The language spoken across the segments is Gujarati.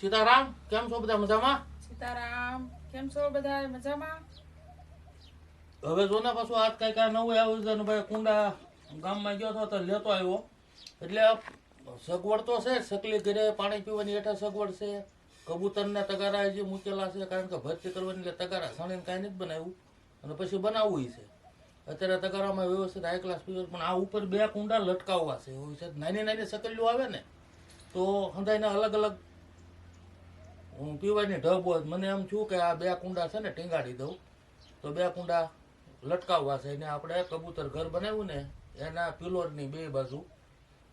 સીતારામ કેમ છો બધા મજામાં? સીતારામ કેમ છો બધા મજામાં? હવે જો ને પાછું આજ કઈ કાંઈ નવું આવ્યું છે ભાઈ કુંડા ગામમાં ગયો હતો તો લેતો આવ્યો. એટલે સગવડ તો છે સકલી ઘરે પાણી પીવાની હેઠળ સગવડ છે. કબૂતરને તગારા જે મૂકેલા છે કારણ કે ભરતી કરવાની એટલે તગારા સણીને કાંઈ નથી બનાવ્યું. અને પછી બનાવવું છે. અત્યારે તગારામાં વ્યવસ્થિત હાઈ ક્લાસ પીવર પણ આ ઉપર બે કુંડા લટકાવવા છે. એવું છે. નાની નાની સકલીઓ આવે ને તો હંધાઈને અલગ અલગ હું પીવાની ઢબ હોય મને એમ થયું કે આ બે કુંડા છે ને ટીંગાડી દઉં. તો બે કુંડા લટકાવવા છે. એને આપણે કબૂતર ઘર બનાવ્યું ને એના પિલોરની બે બાજુ.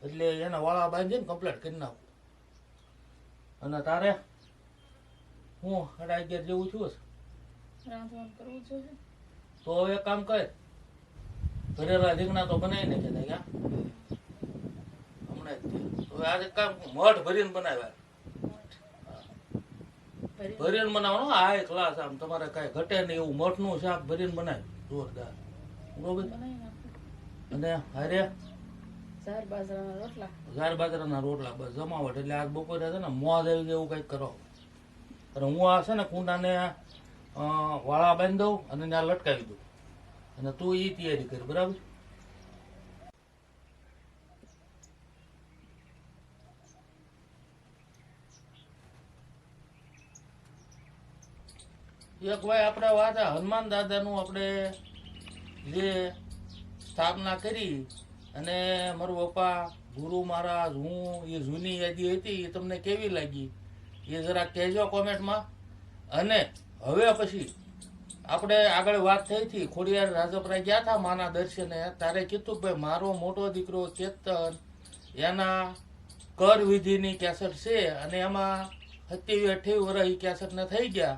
એટલે એના વાળા બાંધીને કમ્પ્લીટ કરી નાખું. અને તારે હું સાડા અગિયાર જેવું છું તો હવે એક કામ કર. ભરેલા રીંગણા તો બનાવી નાખે હમણાં તો હવે આજે કામ મઠ ભરીને બનાવ્યા. ભરીને? બનાવવાનું? એક ક્લાસ આમ. તમારે કાંઈ ઘટે નહીં એવું મઠનું શાક ભરીને બનાવ્યું જોરદાર. બરોબર? અને હારે? ચાર બાજરાના રોટલા. ઝાર બાજરાના રોટલા બસ જમાવટ. એટલે આજ બપોરે છે ને મોં જાય એવું કંઈક કરો. અને હું આ છે ને કુંડાને વાળા બાંધી દઉં અને ત્યાં લટકાવી દઉં. અને તું એ તૈયારી કર બરાબર? એક ભાઈ આપણે વાત હનુમાન દાદાનું આપણે જે સ્થાપના કરી અને મારું પપ્પા, ગુરુ મહારાજ, હું, એ જૂની યાદી હતી, એ તમને કેવી લાગી? એ જરા કહેજો કોમેન્ટમાં. અને હવે પછી આપણે આગળ વાત થઈ હતી ખોડિયાર રાજપરા ગયા હતા માના દર્શને. તારે કીધું ભાઈ, મારો મોટો દીકરો ચેતન, એના કર વિધિની કેસેટ છે અને એમાં સત્યાવી અઠ્યાવી વર્ષ એ કેસેટને થઈ ગયા.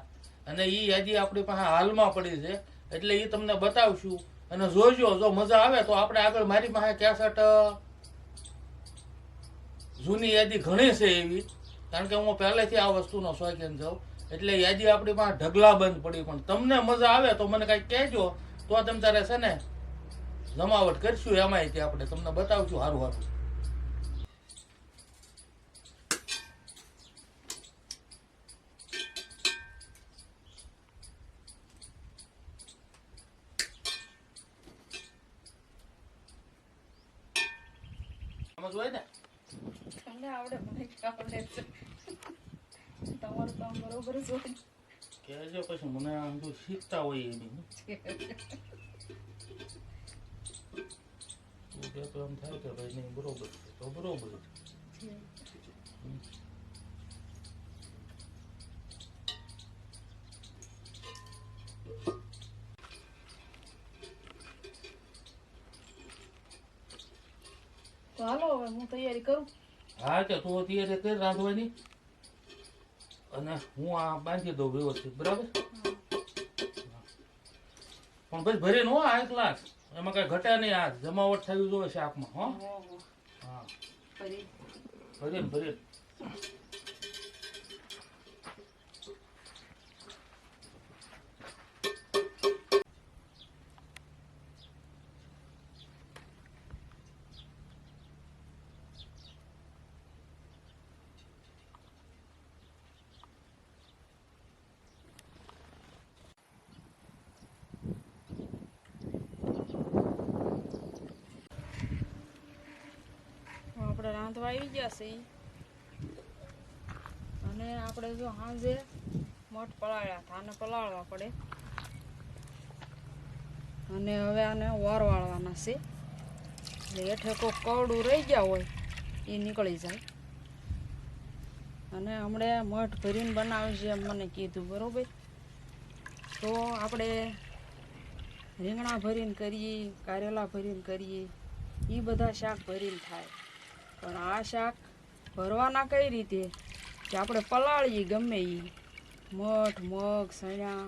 અને એ યાદી આપણી પાસે હાલમાં પડી છે. એટલે એ તમને બતાવશું. અને જોજો, જો મજા આવે તો આપણે આગળ મારી પાસે કેસેટ જૂની યાદી ઘણી છે એવી. કારણ કે હું પહેલેથી આ વસ્તુનો શોખીન છું. એટલે યાદી આપણી પાસે ઢગલા બંધ પડી. પણ તમને મજા આવે તો મને કાંઈક કહેજો. તો તમે તારે છે ને, જમાવટ કરશું એમાંય આપણે. તમને બતાવશું સારું સારું ને? તમને આવડે મને આવડે છે. તમારું કામ બરોબર જ હોય. કહેજો પછી મને આમ શીખતા હોય એની. તું કે તો એમ થાય કે ભાઈ નહીં બરોબર છે તો બરોબર છે. હું તૈયારી કરું. હા તો તું તૈયારી કર રાંધવાની. અને હું આ બાંધી દઉં વ્યવસ્થિત બરાબર? પણ ભાઈ ભરીને હો આ એક લાખ એમાં કઈ ઘટે નહીં આ જમાવટ થવી જોઈએ શાકમાં આપમાં. હા. ભરી ભરી ભરીને આપણે રાંધવા આવી ગયા છે અને આપણે જો સાંજે મઠ પલાળ્યા હતા, આને પલાળવા પડે. અને હવે આને વાળવાના છે. એટલે હેઠે કોઈ કવડું રહી ગયા હોય, એ નીકળી જાય. અને હમણે મઠ ભરીને બનાવ્યું છે એમ મને કીધું, બરોબર? તો આપણે રીંગણા ભરીને કરીએ, કારેલા ભરીને કરીએ એ બધા શાક ભરીને થાય. પણ આ શાક ભરવાના કઈ રીતે? કે આપણે પલાળીએ ગમે એ મઠ, મગ સણ્યા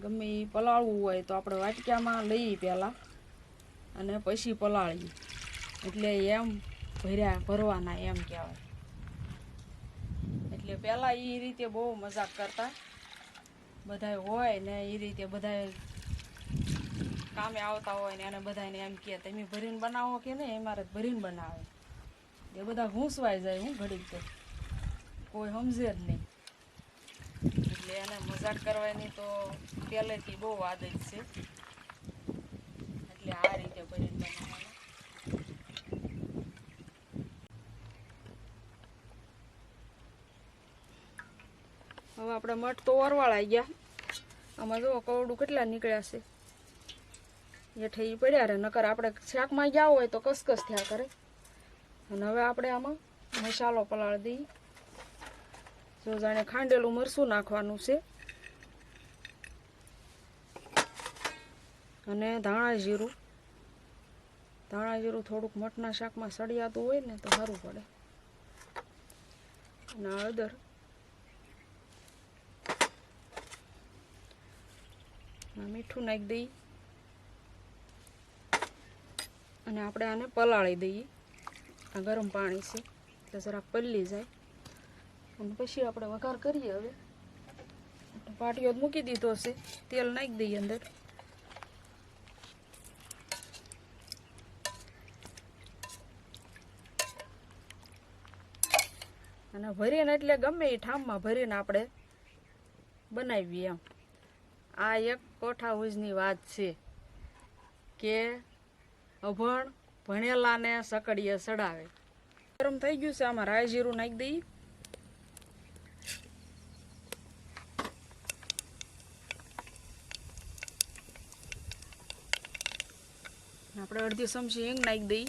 ગમે એ પલાળવું હોય તો આપણે વાટક્યામાં લઈએ પહેલાં અને પછી પલાળીએ. એટલે એમ ભર્યા, ભરવાના એમ કહેવાય. એટલે પહેલાં એ રીતે બહુ મજાક કરતા. બધાય હોય ને એ રીતે બધા કામે આવતા હોય ને એને બધાને એમ કહે, તમે ભરીને બનાવો કે નહીં? અમારે ભરીને બનાવે. એ બધા ઘૂંસવાઈ જાય હું ઘડીક તો. કોઈ સમજે જ નહીં. એટલે એને મજાક કરવાની તો પહેલેથી બહુ આદત છે. એટલે આ રીતે બનાવવાનું. હવે આપણે મઠ તો ઓરવાળાઈ ગયા. આમાં જુઓ કવડું કેટલા નીકળ્યા છે? હેઠે એ પડ્યા રે, નકર આપણે શાકમાં ગયા હોય તો કસકસ થયા કરે. અને હવે આપણે આમાં મસાલો પલાળી દઈએ. જો જાણે ખાંડેલું મરસું નાખવાનું છે. અને ધાણા જીરું. ધાણા જીરું થોડુંક મઠના શાકમાં સળિયાતું હોય ને તો સારું પડે. અને હળદર મીઠું નાખી દઈએ. અને આપણે આને પલાળી દઈએ. આ ગરમ પાણી છે. એટલે જરાક પલ્લી જાય. અને પછી આપણે વઘાર કરીએ હવે. પાટીઓ મૂકી દીધો છે. તેલ નાખી દઈએ અંદર. અને ભરીને એટલે ગમે એ ઠામમાં ભરીને આપણે બનાવીએ એમ. આ એક કોઠા ઉજની વાત છે કે અભણ ભણેલાને સકડીએ સડાવે ગરમ થઈ ગયું છે, આમાં રાય જીરું નાખી દઈએ. આપણે અડધી ચમચી હિંગ નાખી દઈએ.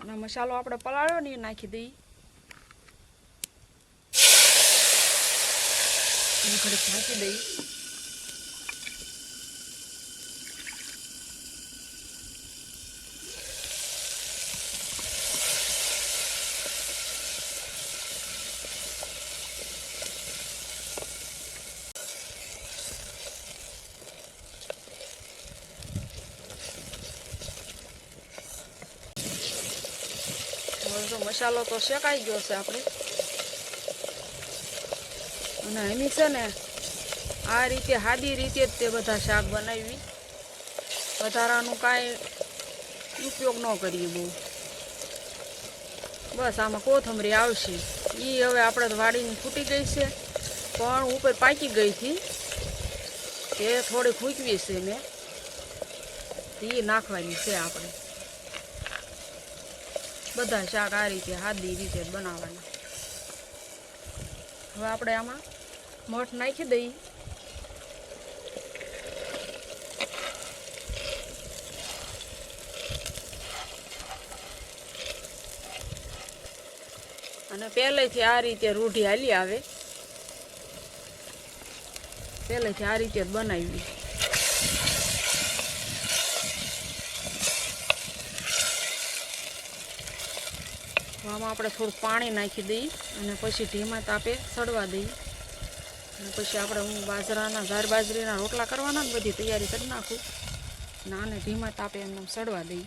અને મસાલો આપણે પલાળ્યો ને નાખી દઈએ. એને નાખી દઈ હવે જો મસાલો તો શેકાઈ ગયો છે આપણે અને એની છે ને આ રીતે હાદી રીતે જ તે બધા શાક બનાવી વધારાનું કાંઈ ઉપયોગ ન કરીએ બહુ બસ આમાં કોથમરી આવશે એ હવે આપણે વાડીની ફૂટી ગઈ છે પણ ઉપર પાકી ગઈ હતી એ થોડી ફૂંકવી છે મેં એ નાખવાની છે આપણે બધા શાક આ રીતે હાદી રીતે બનાવવાના. હવે આપણે આમાં મઠ નાખી દઈએ. અને પહેલેથી આ રીતે રૂઢી હાલી આવે. પહેલેથી આ રીતે જ બનાવી આમાં આપણે થોડું પાણી નાખી દઈએ અને પછી ધીમા તાપે સડવા દઈએ અને પછી આપણે હું બાજરાના ઝાર બાજરીના રોટલા કરવાના બધી તૈયારી કરી નાખું. અને આને ધીમા તાપે એમને સડવા દઈએ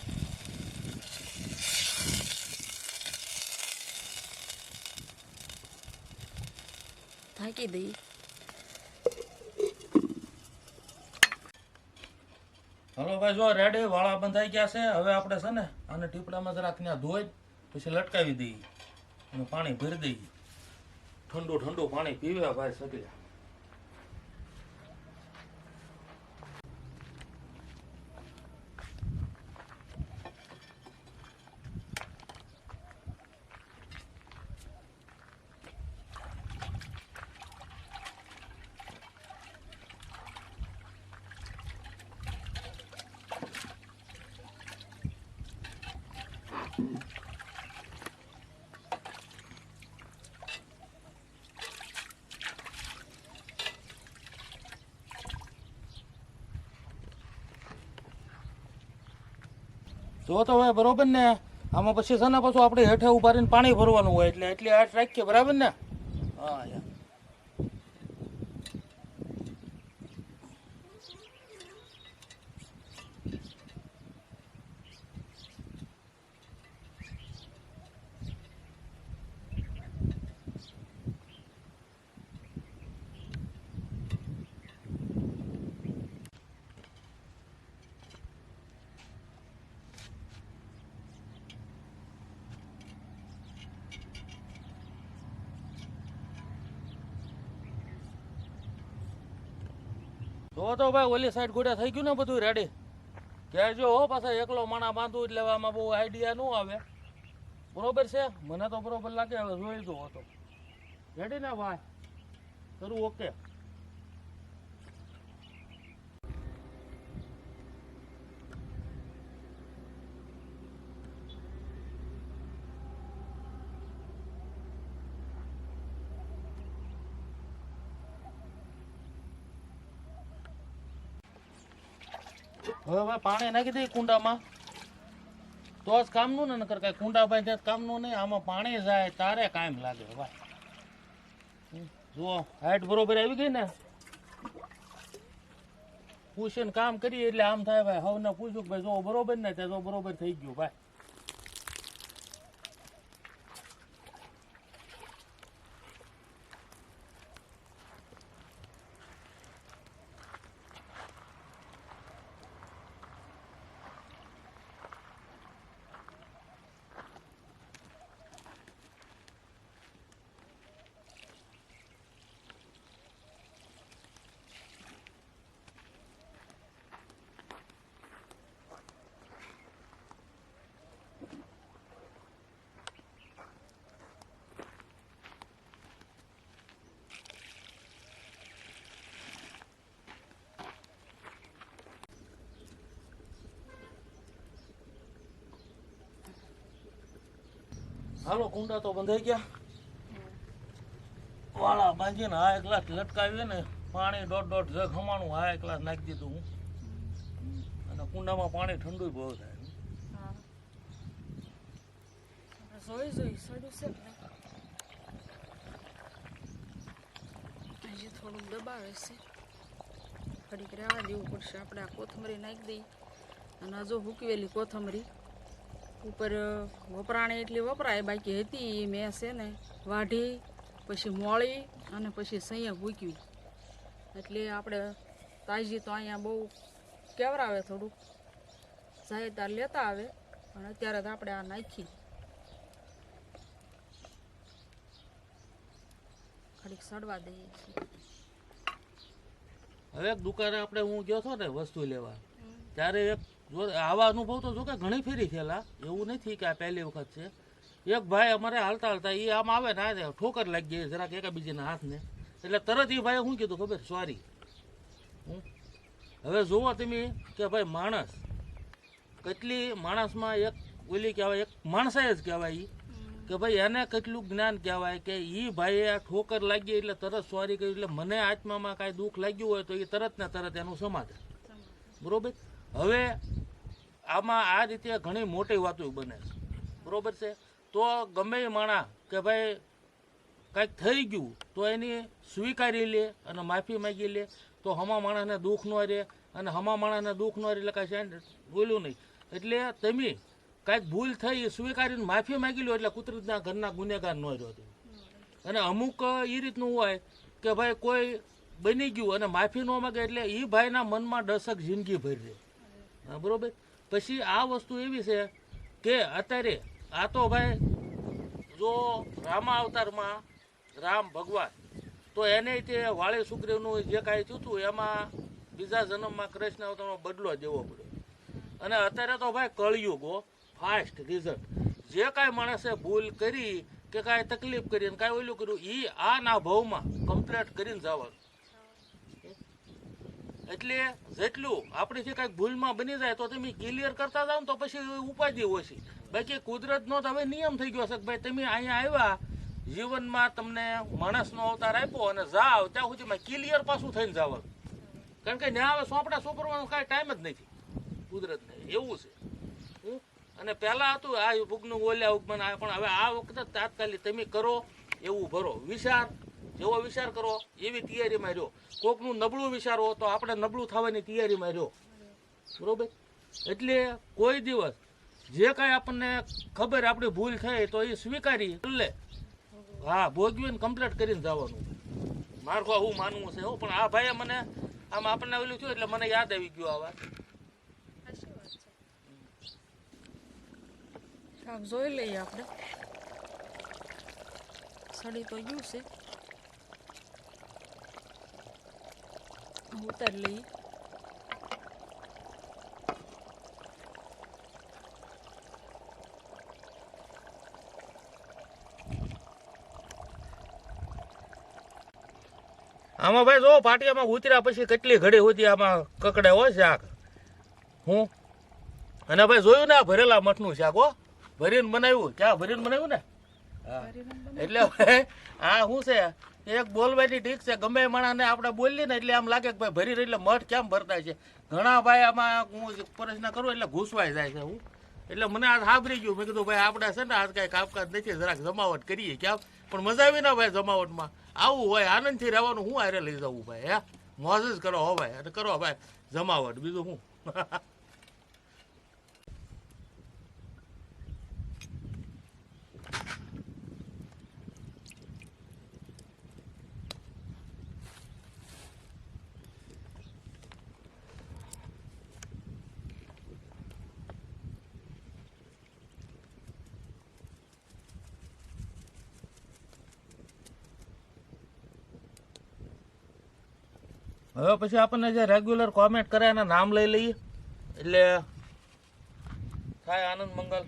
ઢાંકી દઈએ હલો ભાઈ, જો રેડી, વાળા બંધાઈ ગયા છે. હવે આપણે છે ને આને ટીપડામાં જરાક ત્યાં ધોઈ પછી લટકાવી દઈએ અને પાણી ભરી દઈએ. ઠંડુ ઠંડુ પાણી પીવે ભાઈ સગલા જો તો હવે બરોબર ને? આમાં પછી છે ને, પાછું આપણે હેઠે ઊભા રહીને પાણી ભરવાનું હોય એટલે એટલી આટ રાખીએ, બરાબર ને? હા, યાર. તો તો ભાઈ ઓલી સાઈડ ગોડા થઈ ગયું ને બધું રેડી કહેજો હો, પાછા એકલો માણા બાંધું એટલે આમાં બહુ આઈડિયા ન આવે. બરોબર છે? મને તો બરોબર લાગે, હવે જોઈ દો તો. રેડી ને ભાઈ? કરું ઓકે હવે ભાઈ પાણી નાખી દઈ કુંડામાં. તો જ કામનું ને નકર કાંઈ કુંડા ભાઈ ત્યાં કામનું નહીં, આમાં પાણી જાય, તારે કાયમ લાગે ભાઈ જુઓ, હાઈટ બરોબર આવી ગઈ ને? પૂછીને કામ કરીએ એટલે આમ થાય, ભાઈ, હવને પૂછ્યું કે ભાઈ જો બરોબર ને? ત્યાં જો બરોબર થઈ ગયું, ભાઈ. હાલો, કુંડા તો બંધાઈ ગયા. વાળા બાંધીને આ એક ગ્લાસ લટકાવીએ ને પાણી દોઢ દોઢ જગ હમાણું આ એક ગ્લાસ નાખી દીધું હું. અને કુંડામાં પાણી ઠંડુ બહુ થાય. હા. જોઈ જોઈ હજી થોડુંક દબાવે છે. ઘડીક રહેવા દેવું પડશે. આપણે આ કોથમરી નાખી દઈ અને હજુ હુકવેલી કોથમરી ઉપર વપરાણી એટલી વપરાય બાકી હતી એ મેં છે ને વાઢી પછી મોળી અને પછી સૈયા ભૂક્યું. એટલે આપણે તાજી તો અહીંયા બહુ કેવરાવે થોડુંક. સહાયતા લેતા આવે પણ અત્યારે તો આપણે આ નાખી. ખાલી સડવા દઈએ હવે એક દુકાને આપણે હું ગયો છો ને વસ્તુ લેવા ત્યારે એક જો આવા અનુભવ તો જો કે ઘણી ફેરી થયેલા. એવું નથી કે આ પહેલી વખત છે. એક ભાઈ અમારે હાલતા હાલતા એ આમ આવે ને આ ઠોકર લાગી ગઈ જરાક એકાબીજીના હાથને. એટલે તરત એ ભાઈ શું કીધું ખબર? સોરી હવે જુઓ તમે કે ભાઈ માણસ કેટલી માણસમાં એક ઓલી કહેવાય એક માણસે જ કહેવાય એ કે ભાઈ એને કેટલું જ્ઞાન કહેવાય કે એ ભાઈએ આ ઠોકર લાગી એટલે તરત સોરી કર્યું. એટલે મને આત્મામાં કાંઈ દુઃખ લાગ્યું હોય તો એ તરત ને તરત એનું સમાધાન. બરોબર? હવે આમાં આ રીતે ઘણી મોટી વાતો બને છે. બરાબર છે? તો ગમે એ માણા કે ભાઈ કાંઈક થઈ ગયું, તો એની સ્વીકારી લે અને માફી માગી લે. તો હમા માણસને દુઃખ ન રહે અને હમા માણસને દુઃખ ન રહે એટલે કાંઈ બોલ્યું નહીં. એટલે તમે કાંઈક ભૂલ થઈ સ્વીકારીને માફી માગી લો એટલે કુદરતના ઘરના ગુનેગાર ન રહ્યો અને અમુક એ રીતનું હોય કે ભાઈ કોઈ બની ગયું અને માફી ન માગે એટલે એ ભાઈના મનમાં દશક જિંદગી ભરી રહે. બરોબર. પછી આ વસ્તુ એવી છે કે અત્યારે આ તો ભાઈ જો રામા અવતારમાં રામ ભગવાન, તો એને તે વાળી સુગ્રીવનું જે કાંઈ થયું હતું, એમાં બીજા જન્મમાં કૃષ્ણ અવતારનો બદલો દેવો પડ્યો. અને અત્યારે તો ભાઈ કળિયુગ ફાસ્ટ રિઝલ્ટ જે કાંઈ માણસે ભૂલ કરી કે કાંઈ તકલીફ કરીને કાંઈ ઓલું કર્યું એ આના ભાવમાં કમ્પ્લેટ કરીને જવાનું. એટલે જેટલું આપણીથી કાંઈક ભૂલમાં બની જાય તો તમે ક્લિયર કરતા જાઓ તો પછી ઉપાધિ ઓછી બાકી કુદરતનો તો હવે નિયમ થઈ ગયો છે ભાઈ તમે અહીંયા આવ્યા, જીવનમાં તમને માણસનો અવતાર આપ્યો અને જાઓ, ત્યાં સુધીમાં ક્લિયર પાછું થઈને જાવ કારણ કે ત્યાં હવે સોંપડા સોંપડવાનો કાંઈ ટાઈમ જ નથી. કુદરતને એવું છે. અને પહેલાં હતું આ ભૂગનું ઓલ્યા યુગમાં પણ હવે આ વખતે તાત્કાલિક તમે કરો એવું ભરો. વિચાર જેવો વિચાર કરો એવી તૈયારીમાં રહ્યો. કોકનું નબળું વિચારો તો આપણે નબળું થવાની તૈયારીમાં રહ્યો. બરોબર? એટલે કોઈ દિવસ જે કાંઈ આપણને ખબર આપણી ભૂલ થઈ તો એ સ્વીકારી લે. હા, ભોગવીને કમ્પ્લીટ કરીને જવાનું. મારું હું માનવું છે હો, પણ આ ભાઈએ મને આમ આપણને ઓલું થયું એટલે મને યાદ આવી ગયું આ વાત. જોઈ લઈએ આપણે. સડી તો ગયું છે. ઉતારી લઈ. આમાં ભાઈ જો પાટિયામાં ઉતર્યા પછી કેટલી ઘડી સુધી આમાં કકડે હોય શાક? હું? અને ભાઈ જોયું ને આ ભરેલા મઠનું શાક હો? ભરીને બનાવ્યું. ક્યાં? ભરીને બનાવ્યું ને? એટલે આ શું છે? એક બોલવાની ઠીક છે, ગમે એ માણસને આપણે બોલીએ ને એટલે આમ લાગે કે ભાઈ ભરી એટલે મઠ કેમ ભરતા છે? ઘણા ભાઈ આમાં હું પ્રશ્ન કરું એટલે ઘૂસવાઈ જાય છે હું. એટલે મને આ સાંભળી ગયું. મેં કીધું, ભાઈ, આપણે છે ને આજ કાંઈ કાપકાજ નથી, જરાક જમાવટ કરીએ ક્યાં? પણ મજા આવી ના ભાઈ જમાવટમાં. આવું હોય, આનંદથી રહેવાનું, હું આરે લઈ જવું ભાઈ, હે? મોજ કરો હો ભાઈ, અને કરો ભાઈ જમાવટ. બીજું હું? હવે પછી આપણને જે રેગ્યુલર કોમેન્ટ કરે એના નામ લઈ લઈએ. એટલે થાય આનંદ મંગલ.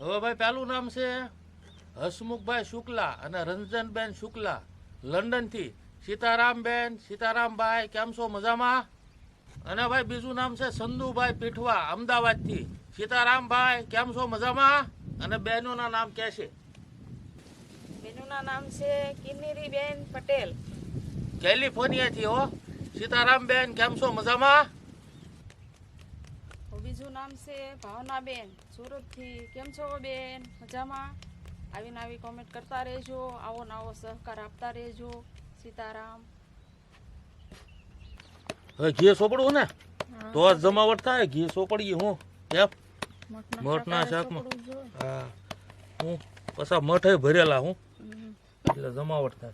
હવે ભાઈ પહેલું નામ છે હસમુખભાઈ શુક્લા અને રંજનબેન શુક્લા. લંડનથી. સીતારામબેન, સીતારામભાઈ, કેમ છો મજામાં? અને ભાઈ બીજું નામ છે સંધુભાઈ પીઠવા, અમદાવાદથી. સીતારામભાઈ, કેમ છો મજામાં? અને બહેનોના નામ કે છે? બહેનોના નામ છે કિન્નીરીબેન પટેલ. કેલિફોર્નિયાથી હો. સીતારામબેન કેમ છો? મજામાં? બીજું નામ છે ભાવનાબેન સુરતથી. કેમ છો બેન? મજામાં? આવીને આવી કોમેન્ટ કરતા રહેજો. આવો ને આવો સહકાર આપતા રહેજો સીતારામ. હવે ઘી સોપડવું ને? તો જ જમાવટ થાય ઘી સોપડીએ હું. કેમ? મઠના શાકમાં. હા. હું પછા મઠે ભરેલા હું. એટલે જમાવટ થાય.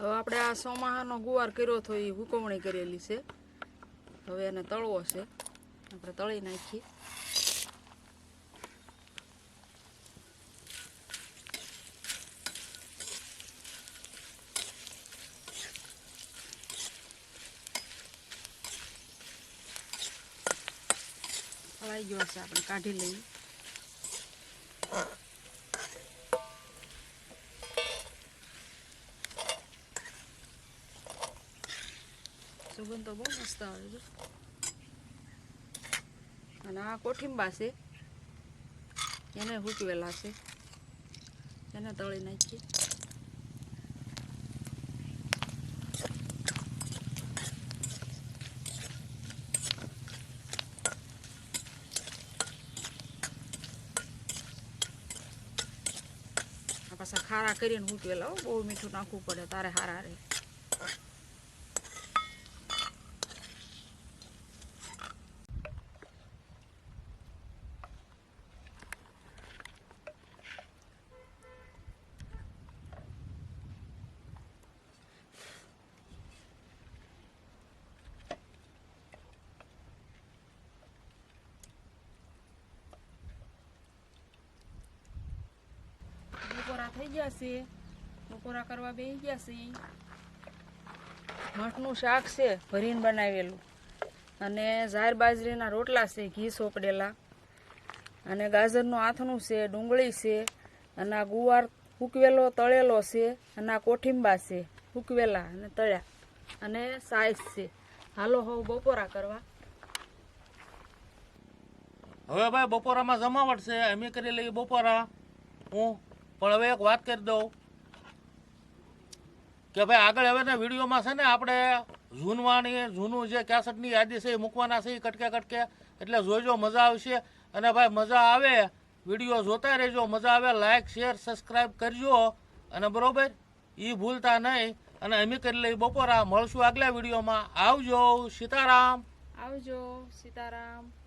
હવે આપણે આ સોમાહાનો ગુવાર કર્યો હતો એ હુકવણી કરેલી છે. હવે એને તળવો છે. આપણે તળી નાખીએ. તળાઈ ગયો છે, આપણે કાઢી લઈએ. સુગંધ તો બહુ મસ્ત આવે છે. અને આ કોઠીંબા છે, એને હૂકવેલા છે. એને તળી નાખીએ. પાછા ખારા કરીને હૂકવેલા બહુ મીઠું નાખવું પડે, તારે હારા રહે. થઈ ગયા છે. બપોરા કરવા બેસી ગયા છે. મઠનું શાક છે, ભરીને બનાવેલું. અને ઝાર બાજરીના રોટલા છે, ઘી સોપડેલા. અને ગાજરનું આથણું છે, ડુંગળી છે, અને આ ગુવાર ઉકવેલો તળેલો છે, અને આ કોઠીંબા છે ઉકવેલા અને તળ્યા. અને સાઈઝ છે. હાલો હવ બપોરા કરવા. હવે ભાઈ બપોરામાં જમાવટ છે અમે કરી લઈએ બપોરા. હું? પણ હવે એક વાત કરી દઉં કે ભાઈ આગળ હવે ને વિડીયોમાં છે ને આપણે ઝૂનવાની જૂનું જે કેસેટની યાદી છે એ મૂકવાના છે એ કટકે કટકે. એટલે જોજો મજા આવશે. અને ભાઈ મજા આવે, વીડિયો જોતા રહેજો, મજા આવે લાઇક શેર સબસ્ક્રાઈબ કરજો. અને બરોબર એ ભૂલતા નહીં. અને અમે કરી લઈ બપોરા. મળશું આગલા વિડીયોમાં. આવજો, સીતારામ. આવજો, સીતારામ.